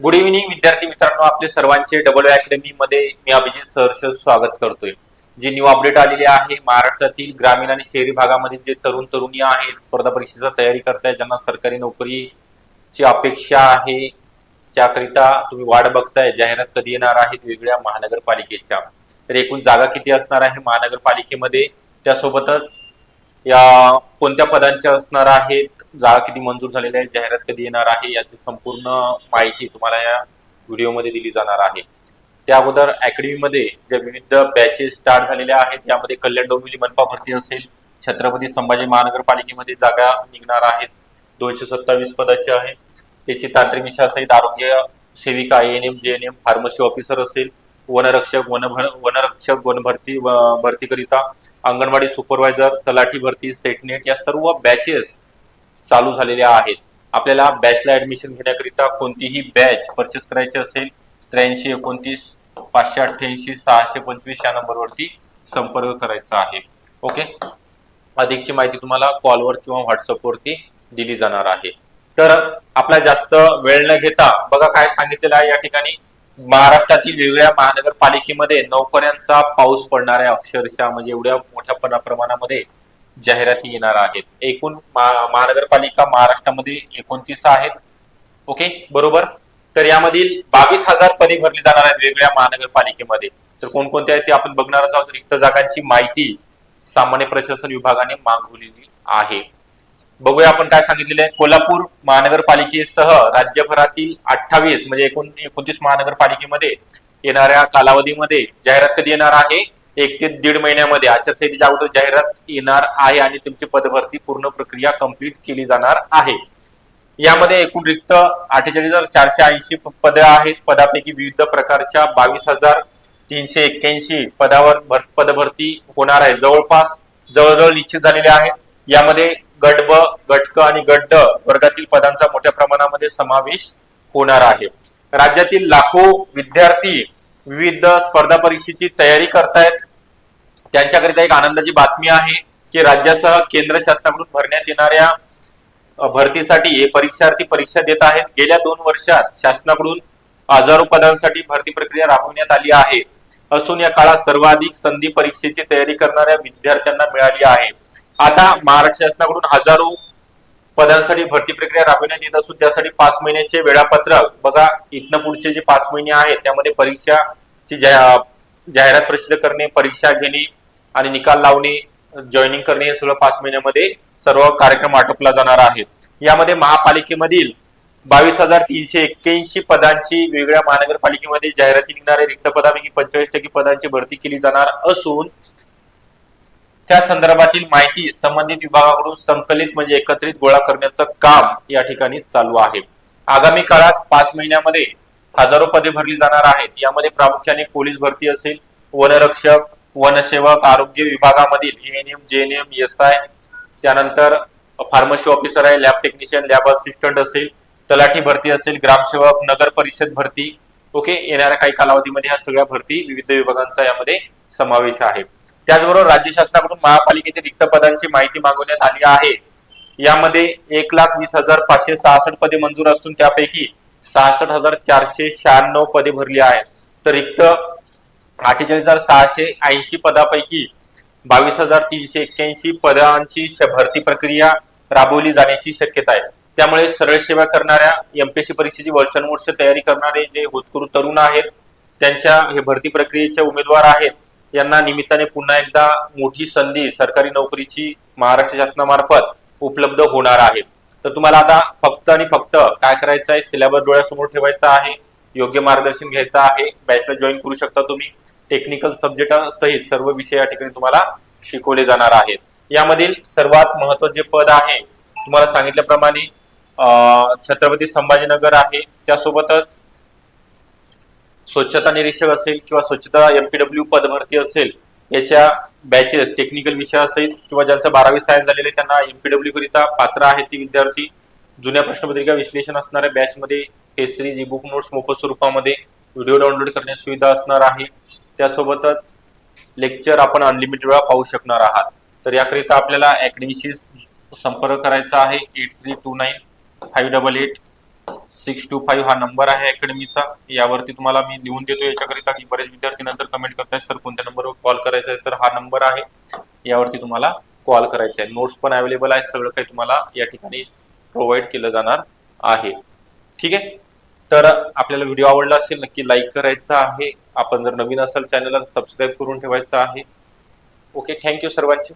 Good evening विद्यार्थी मित्रांनो. आपले सर्वांचे डबल अकॅडमी मध्ये मी अभिजित सहर्ष स्वागत करतोय. जे न्यू अपडेट आलेली आहे महाराष्ट्रातील ग्रामीण आणि शहरी भागामध्ये जे तरुण तरुणी आहेत स्पर्धा परीक्षेचा तयारी करताय ज्यांना सरकारी नोकरीची अपेक्षा आहे त्याकरिता तुम्ही वाट बघताय जाहिरात कधी येणार आहेत वेगवेगळ्या महानगरपालिकेच्या. तर एकूण जागा किती असणार आहे महानगरपालिकेमध्ये? त्यासोबतच या कोणत्या पदांच्या असणार आहेत? जागा किती मंजूर झालेल्या आहेत जाहिरात कधी येणार आहे? याची संपूर्ण माहिती तुम्हाला या व्हिडिओमध्ये दिली जाणार आहे. त्या अगोदर अकॅडमीमध्ये ज्या विविध बॅचेस स्टार्ट झालेल्या आहेत त्यामध्ये कल्याण डोंबिवली मनपा भरती असेल छत्रपती संभाजी महानगरपालिकेमध्ये जागा निघणार आहेत दोनशे सत्तावीस पदाची आहे त्याची तांत्रिक विषय असेल आरोग्य सेविका N M J N M pharmacy officer असेल वनरक्षक वनभर वनरक्षक वनभरती भरतीकरिता अंगणवाडी सुपरवायझर तलाठी भरती सेटनेट या सर्व बॅचेस चालू झालेल्या आहेत. आपल्याला बॅचला ऍडमिशन घेण्याकरिता कोणतीही बॅच परचेस करायची असेल त्र्याऐंशी एकोणतीस पाचशे अठ्ठ्याऐंशी सहाशे पंचवीस या नंबरवरती संपर्क करायचा आहे. ओके? अधिकची माहिती तुम्हाला कॉलवर किंवा व्हॉट्सअपवरती दिली जाणार आहे. तर आपला जास्त वेळ न घेता बघा काय सांगितलेलं आहे या ठिकाणी. महाराष्ट्रातील वेगवेगळ्या महानगरपालिकेमध्ये नोकऱ्यांचा पाऊस पडणार आहे अक्षरशः म्हणजे एवढ्या मोठ्या प्रमाणामध्ये जाहिराती येणार आहेत. एकूण महानगरपालिका महाराष्ट्रामध्ये एकोणतीस आहेत. ओके? बरोबर? तर यामधील बावीस हजार पदे भरली जाणार आहेत वेगवेगळ्या महानगरपालिकेमध्ये. तर कोणकोणत्या आहेत ते आपण बघणार आहोत. रिक्त जागांची माहिती सामान्य प्रशासन विभागाने मागवलेली आहे. बघूया आपण काय सांगितलेलं आहे. कोल्हापूर महानगरपालिकेसह राज्यभरातील अठ्ठावीस म्हणजे एकूण एकोणतीस महानगरपालिकेमध्ये येणाऱ्या कालावधीमध्ये जाहिरात कधी येणार आहे? एक ते दीड महिन्यामध्ये. आचारसंहितेच्या अगोदर जाहिरात येणार आहे आणि तुमची पदभरती पूर्ण प्रक्रिया कंप्लीट केली जाणार आहे. यामध्ये एकूण रिक्त अठ्ठेचाळीस हजार चारशे ऐंशी पद आहेत. पदापैकी विविध प्रकारच्या बावीस हजार तीनशे एक्क्याऐंशी पदावर भर- पदभरती होणार आहे. जवळपास जवळजवळ निश्चित झालेले आहेत. यामध्ये गट ब गटक आणि गट ड वर्गातील पदांचा मोठ्या प्रमाणामध्ये समावेश होणार आहे. राज्यातील लाखो विद्यार्थी विविध स्पर्धा परीक्षेची तयारी करतायत. त्यांच्याकरिता एक आनंदाची बातमी आहे की राज्यासह केंद्र शासनाकडून भरण्यात येणाऱ्या भरतीसाठी हे परीक्षार्थी परीक्षा देत आहेत. गेल्या दोन वर्षात शासनाकडून हजारो पदांसाठी भरती प्रक्रिया राबवण्यात आली आहे. असून या काळात सर्वाधिक संधी परीक्षेची तयारी करणाऱ्या विद्यार्थ्यांना मिळाली आहे. आता महाराष्ट्र शासनाकडून हजारो पदांसाठी भरती प्रक्रिया राबविण्यात येत असून त्यासाठी पाच महिन्याचे वेळापत्रक बघा इथनं पुढचे जे पाच महिने आहेत त्यामध्ये परीक्षाची जाहिरात प्रसिद्ध करणे परीक्षा घेणे आणि निकाल लावणे जॉईनिंग करणे हे सगळं पाच महिन्यामध्ये सर्व कार्यक्रम आटोपला जाणार आहे यामध्ये महापालिकेमधील बावीस हजार तीनशे एक्क्याऐंशी पदांची वेगळ्या महानगरपालिकेमध्ये जाहिराती निघणाऱ्या रिक्त पदापैकी पंचेचाळीस टक्के पदांची भरती केली जाणार असून त्या संदर्भातील माहिती संबंधित विभागाकडून संकलित म्हणजे एकत्रित गोळा करण्याचं काम या ठिकाणी चालू आहे. आगामी काळात पाच महिन्यामध्ये हजारो पदे भरली जाणार आहेत. यामध्ये प्रामुख्याने पोलीस भरती असेल वनरक्षक वनसेवक आरोग्य विभागामधील N M J N M S I त्यानंतर फार्मसी ऑफिसर आहे लॅब टेक्निशियन लॅब असिस्टंट असेल तलाठी भरती असेल ग्रामसेवक नगर परिषद भरती. ओके येणाऱ्या काही कालावधीमध्ये ह्या सगळ्या भरती विविध विभागांचा यामध्ये समावेश आहे. त्याचबरोबर राज्य शासनाकडून महापालिकेतील रिक्त पदांची माहिती मागवण्यात आली आहे. यामध्ये एक लाख वीस हजार पाचशे सहासष्ट पदे मंजूर असून त्यापैकी सहासष्ट हजार चारशे शहाण्णव पदे भरली आहेत. तर रिक्त अठ्ठेचाळीस हजार सहाशे ऐंशी पदापैकी बावीस हजार तीनशे एक्क्याऐंशी पदांची श- भरती प्रक्रिया राबवली जाण्याची शक्यता आहे. त्यामुळे सरळ सेवा करणाऱ्या एमपीएससी परीक्षेची वर्षानुवर्ष तयारी करणारे जे होतकरू तरुण आहेत त्यांच्या हे भरती प्रक्रियेचे उमेदवार आहेत यांना निमित्ताने पुन्हा एकदा मोठी संधी सरकारी नोकरीची महाराष्ट्र शासनामार्फत उपलब्ध होणार आहे. तर तुम्हाला आता फक्त आणि फक्त काय करायचं आहे? सिलेबस डोळ्यासमोर ठेवायचा आहे योग्य मार्गदर्शन घ्यायचं आहे बॅचला जॉईन करू शकता तुम्ही. टेक्निकल सब्जेक्ट सहित सर्व विषय या ठिकाणी तुम्हाला शिकवले जाणार आहेत. यामधील सर्वात महत्त्वाचे पद आहे तुम्हाला सांगितल्याप्रमाणे छत्रपती संभाजीनगर आहे. त्यासोबतच स्वच्छता निरीक्षक असेल किंवा स्वच्छता एमपीडब्ल्यू पदभरती असेल याच्या बॅचेस टेक्निकल विषयासहित किंवा ज्यांचं बारावी सायन्स झालेले आहे, त्यांना एमपीडब्ल्यू करिता पात्र आहेत ती विद्यार्थी. जुन्या प्रश्नपत्रिका विश्लेषण असणाऱ्या बॅचमध्ये केसरी जी बुक नोट्स मोफत स्वरूपामध्ये व्हिडिओ डाउनलोड करण्याची सुविधा असणार आहे. त्यासोबतच लेक्चर आपण अनलिमिटेड वेळा पाहू शकणार आहात. तर याकरिता आपल्याला अकॅडमीशी संपर्क करायचा आहे eight three two nine five double eight six two five हा नंबर आहे अकॅडमीचा. यावरती तुम्हाला मी लिहून देतो याच्याकरिता की बरेच विद्यार्थी नंतर कमेंट करतात सर कोणत्या नंबरवर कॉल करायचा आहे तर हा नंबर आहे. यावरती तुम्हाला कॉल करायचा आहे नोट्स पण अवेलेबल आहे सगळं काही तुम्हाला या ठिकाणी प्रोव्हाइड केलं जाणार आहे. ठीक आहे? तर आपल्याला व्हिडिओ आवडला असेल नक्की लाईक करायचा आहे. आपण जर नवीन असाल चॅनलला सबस्क्राईब करून ठेवायचं आहे. ओके थँक्यू सर्वांचे.